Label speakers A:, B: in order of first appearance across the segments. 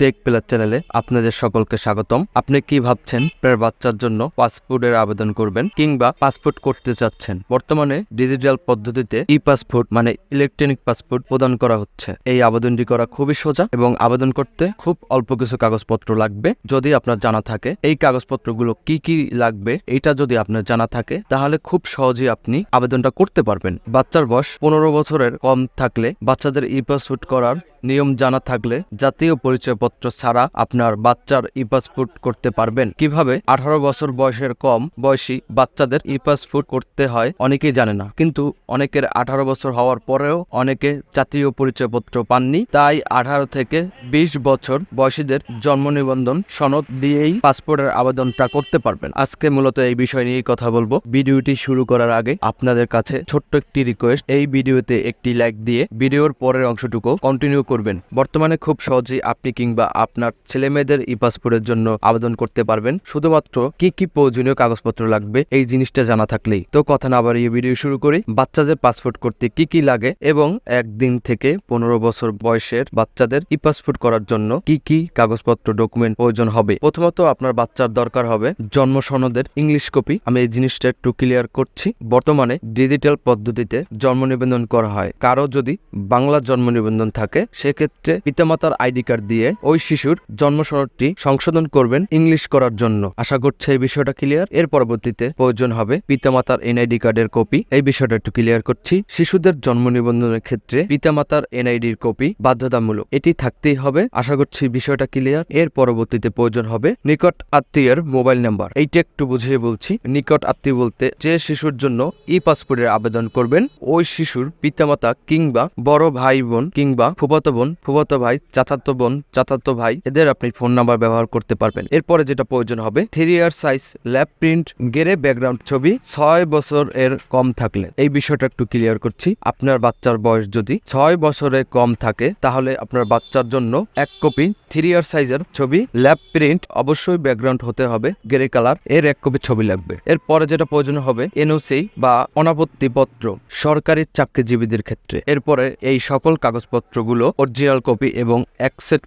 A: Take plus চ্যানেলে আপনাদের সকলকে স্বাগতম। আপনি কি ভাবছেন আপনার বাচ্চার জন্য পাসপোর্টের আবেদন করবেন কিংবা পাসপোর্ট করতে চাচ্ছেন? বর্তমানে ডিজিটাল পদ্ধতিতে ই পাসপোর্ট মানে ইলেকট্রনিক পাসপোর্ট প্রদান করা হচ্ছে। এই আবেদনটি করা খুবই সোজা এবং আবেদন করতে খুব অল্প কিছু কাগজপত্র লাগবে। যদি আপনার জানা থাকে এই কাগজপত্রগুলো কি কি লাগবে এটা যদি আপনার জানা থাকে, তাহলে খুব সহজেই আপনি আবেদনটা করতে পারবেন। বাচ্চার বয়স পনেরো বছরের কম থাকলে বাচ্চাদের ই পাসপোর্ট করার নিয়ম জানা থাকলে জাতীয় পরিচয়পত্র ছাড়া আপনার বাচ্চার ই পাসপোর্ট করতে পারবেন। কীভাবে? আঠারো বছর বয়সের কম বয়সী বাচ্চাদের ই পাসপোর্ট করতে হয় অনেকেই জানে না। কিন্তু অনেকের আঠারো বছর হওয়ার পরেও অনেকে জাতীয় পরিচয়পত্র পাননি। তাই আঠারো থেকে বিশ বছর বয়সীদের জন্ম নিবন্ধন সনদ দিয়েই পাসপোর্টের আবেদনটা করতে পারবেন। আজকে মূলত এই বিষয় নিয়েই কথা বলব। ভিডিওটি শুরু করার আগে আপনাদের কাছে ছোট্ট একটি রিকোয়েস্ট এই ভিডিওতে একটি লাইক দিয়ে ভিডিওর পরের অংশটুকু কন্টিনিউ করবেন। বর্তমানে খুব সহজেই আপনি কিংবা আপনার ছেলে মেয়েদের ই পাসপোর্টের জন্য আবেদন করতে পারবেন। শুধুমাত্র কি কি প্রয়োজনীয় কাগজপত্র লাগবে এই জিনিসটা জানা থাকলেই। তো কথা না বাড়িয়ে ভিডিও শুরু করি। বাচ্চাদের পাসপোর্ট করতে কি কি লাগে এবং একদিন থেকে পনেরো বছর বয়সের বাচ্চাদের ই পাসপোর্ট করার জন্য কি কি কাগজপত্র ডকুমেন্ট প্রয়োজন হবে? প্রথমত আপনার বাচ্চার দরকার হবে জন্ম সনদের ইংলিশ কপি আমি এই জিনিসটা একটু ক্লিয়ার করছি। বর্তমানে ডিজিটাল পদ্ধতিতে জন্ম নিবন্ধন করা হয়। কারও যদি বাংলা জন্ম নিবন্ধন থাকে, সেক্ষেত্রে পিতামাতার আইডি কার্ড দিয়ে ওই শিশুর জন্ম সনদটি সংশোধন করবেন ইংলিশ করার জন্য। আশা করছি এই বিষয়টা ক্লিয়ার এর পরবর্তীতে প্রয়োজন হবে পিতামাতার এনআইডি কার্ডের কপি এই বিষয়টা একটু ক্লিয়ার করছি। শিশুদের জন্ম নিবন্ধনের ক্ষেত্রে পিতামাতার এনআইডির কপি বাধ্যতামূলক। এটি থাকতেই হবে। আশা করছি বিষয়টা ক্লিয়ার এর পরবর্তীতে প্রয়োজন হবে নিকট আত্মীয়ের মোবাইল নাম্বার। এইটা একটু বুঝিয়ে বলছি। নিকট আত্মীয় বলতে যে শিশুর জন্য ই পাসপোর্টের আবেদন করবেন, ওই শিশুর পিতামাতা কিংবা বড় ভাই বোন কিংবা ফুফাতো বোন, ফুফাতো ভাই, চাচাতো বোন চাচাতো ভাই, এদের আপনি ফোন নাম্বার ব্যবহার করতে পারবেন। এরপরে যেটা প্রয়োজন হবে three R size lab print grey background ছবি, ছয় বছর এর কম থাকলে। এই বিষয়টা একটু ক্লিয়ার করছি। আপনার বাচ্চার বয়স যদি ছয় বছরের কম থাকে, তাহলে আপনার বাচ্চার জন্য এক কপি থ্রি ইয়ার সাইজের ছবি ল্যাব প্রিন্ট অবশ্যই ব্যাকগ্রাউন্ড হতে হবে গ্রে কালারের এক কপি ছবি লাগবে। এরপরে যেটা প্রয়োজন হবে এনওসি বা অনাপত্তি পত্র সরকারি চাকরিজীবীদের ক্ষেত্রে। এরপরে এই সকল কাগজপত্রগুলো অরিজিনাল কপি এবং এক সেট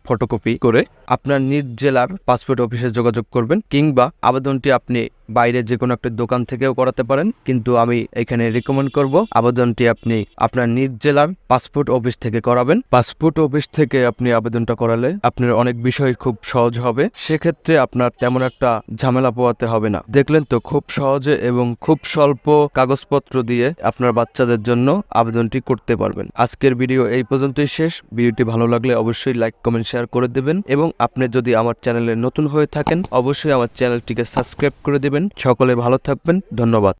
A: করে আপনার নিজ জেলার পাসপোর্ট অফিসে যোগাযোগ করবেন কিংবা আবেদনটি আপনি বাইরে যে কোনো একটা দোকান থেকেও করাতে পারেন, কিন্তু আমি এখানে রিকমেন্ড করব আবেদনটি আপনি আপনার নিজ জেলার পাসপোর্ট অফিস থেকে করাবেন। পাসপোর্ট অফিস থেকে আপনি আবেদনটা করালে আপনার অনেক বিষয় খুব সহজ হবে, সেক্ষেত্রে আপনার তেমন একটা ঝামেলা পোয়াতে হবে না। দেখলেন তো, খুব সহজে এবং খুব স্বল্প কাগজপত্র দিয়ে আপনার বাচ্চাদের জন্য আবেদনটি করতে পারবেন। আজকের ভিডিও এই পর্যন্তই শেষ। ভিডিওটি ভালো লাগলে অবশ্যই লাইক, কমেন্ট, শেয়ার করে দেবেন এবং আপনি যদি আমার চ্যানেলে নতুন হয়ে থাকেন, অবশ্যই আমার চ্যানেলটিকে সাবস্ক্রাইব করে দেবেন সকলে ভালো থাকবেন ধন্যবাদ।